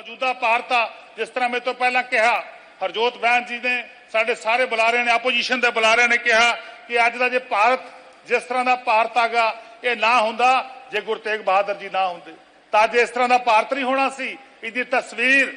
ਮੌਜੂਦਾ ਭਾਰਤ ਆ, ਜਿਸ ਤਰ੍ਹਾਂ ਮੇਰੇ ਤੋਂ ਪਹਿਲਾਂ ਕਿਹਾ। ਹਰਜੋਤ ਬੈਨ ਜੀ ਨੇ, ਸਾਡੇ ਸਾਰੇ ਬੁਲਾਰੇ ਨੇ, ਆਪੋਜੀਸ਼ਨ ਦੇ ਬੁਲਾਰਿਆਂ ਨੇ, ਕਿਹਾ ਕਿ ਅੱਜ ਦਾ ਜੇ ਭਾਰਤ ਜਿਸ ਤਰ੍ਹਾਂ ਦਾ ਭਾਰਤ ਆਗਾ, ਇਹ ਨਾ ਹੁੰਦਾ, ਜੇ ਗੁਰੂ ਤੇਗ ਬਹਾਦਰ ਜੀ ਨਾ ਹੁੰਦੇ। ਤਾਂ ਜੇ ਇਸ ਤਰ੍ਹਾਂ ਦਾ ਭਾਰਤ ਨਹੀਂ ਹੋਣਾ ਸੀ। ਇਹਦੀ ਤਸਵੀਰ,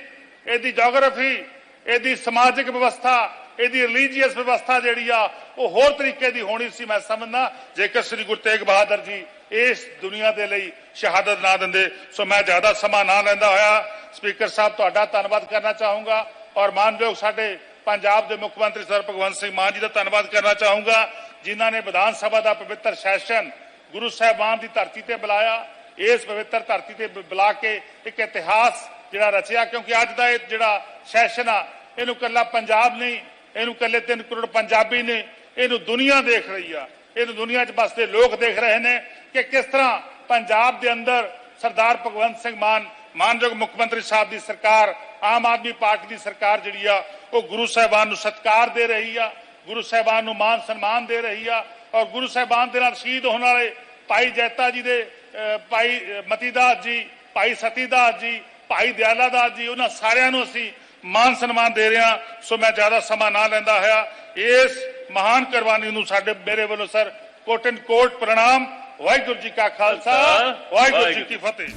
ਇਹਦੀ ਜੀਓਗ੍ਰਾਫੀ ਇਹਦੀ ਸਮਾਜਿਕ ਵਿਵਸਥਾ ਇਹਦੀ ਰਿਲੀਜੀਅਸ ਵਿਵਸਥਾ ਜਿਹੜੀ ਆ, ਉਹ ਹੋਰ ਤਰੀਕੇ ਦੀ ਹੋਣੀ ਸੀ, ਮੈਂ ਸਮਝਦਾ। ਜੇਕਰ ਸ੍ਰੀ ਗੁਰੂ ਤੇਗ ਬਹਾਦਰ ਜੀ ਇਸ ਦੁਨੀਆ ਦੇ ਲਈ ਸ਼ਹਾਦਤ ਨਾ ਦਿੰਦੇ, ਸੋ ਮੈਂ ਜ਼ਿਆਦਾ ਸਮਾਂ ਨਾ ਲੈਂਦਾ ਹੋਇਆ। ਸਪੀਕਰ ਸਾਹਿਬ, ਤੁਹਾਡਾ ਧੰਨਵਾਦ ਕਰਨਾ ਚਾਹੂੰਗਾ। ਔਰ ਮਾਨਯੋਗ ਸਾਡੇ ਪੰਜਾਬ ਦੇ ਮੁੱਖ ਮੰਤਰੀ ਸਰ ਭਗਵੰਤ ਸਿੰਘ ਮਾਨ ਜੀ ਦਾ ਧੰਨਵਾਦ ਕਰਨਾ ਚਾਹੂੰਗਾ, ਜਿਨ੍ਹਾਂ ਨੇ ਵਿਧਾਨ ਸਭਾ ਦਾ ਪਵਿੱਤਰ ਸੈਸ਼ਨ ਗੁਰੂ ਸਾਹਿਬਾਨ ਦੀ ਧਰਤੀ ਤੇ ਬੁਲਾਇਆ। ਇਸ ਪਵਿੱਤਰ ਧਰਤੀ ਤੇ ਬੁਲਾ ਕੇ ਇੱਕ ਇਤਿਹਾਸ ਜਿਹੜਾ ਰਚਿਆ, ਕਿਉਂਕਿ ਅੱਜ ਦਾ ਇਹ ਜਿਹੜਾ ਸੈਸ਼ਨ ਆ, ਇਹਨੂੰ ਕੱਲਾ ਪੰਜਾਬ ਨਹੀਂ ਇਹਨੂੰ ਕੱਲੇ 3 ਕਰੋੜ ਪੰਜਾਬੀ ਨੇ ਇਹਨੂੰ ਦੁਨੀਆ ਦੇਖ ਰਹੀ ਆ। ਇਹਨੂੰ ਦੁਨੀਆ 'ਚ ਬਸਦੇ ਲੋਕ ਦੇਖ ਰਹੇ ਨੇ ਕਿ ਕਿਸ ਤਰ੍ਹਾਂ ਪੰਜਾਬ ਦੇ ਅੰਦਰ ਸਰਦਾਰ ਭਗਵੰਤ ਸਿੰਘ ਮਾਨ ਮਾਨਯੋਗ ਮੁੱਖ ਮੰਤਰੀ ਸਾਹਿਬ ਦੀ ਸਰਕਾਰ ਆਮ ਆਦਮੀ ਪਾਰਟੀ ਦੀ ਸਰਕਾਰ ਜਿਹੜੀ ਆ ਉਹ ਗੁਰੂ ਸਾਹਿਬਾਨ ਨੂੰ ਸਤਿਕਾਰ ਦੇ ਰਹੀ ਆ ਗੁਰੂ ਸਾਹਿਬਾਨ ਨੂੰ ਮਾਨ ਸਨਮਾਨ ਦੇ ਰਹੀ ਆ ਔਰ ਗੁਰੂ ਸਾਹਿਬਾਨ ਦੇ ਨਾਲ ਸ਼ਹੀਦ ਹੋਣ ਵਾਲੇ ਭਾਈ ਜੈਤਾ ਜੀ ਦੇ ਭਾਈ ਅਹ, ਮਤੀਦਾਸ ਜੀ ਭਾਈ ਸਤੀਦਾਸ ਜੀ ਭਾਈ ਦਿਆਲਾ ਦਾਸ ਜੀ ਉਹਨਾਂ ਸਾਰਿਆਂ ਨੂੰ ਅਸੀਂ ਮਾਨ ਸਨਮਾਨ ਦੇ ਰਹੇ ਸੋ ਮੈਂ ਜ਼ਿਆਦਾ ਸਮਾਂ ਨਾ ਲੈਂਦਾ ਹੋਇਆ। ਇਸ ਮਹਾਨ ਕੁਰਬਾਨੀ ਨੂੰ ਸਾਡੇ ਮੇਰੇ ਵੱਲੋਂ ਸਰ ਕੋਟਨ ਕੋਟ ਪ੍ਰਣਾਮ। ਵਾਹਿਗੁਰੂ ਜੀ ਕਾ ਖਾਲਸਾ ਵਾਹਿਗੁਰੂ ਜੀ ਕੀ ਫਤਿਹ।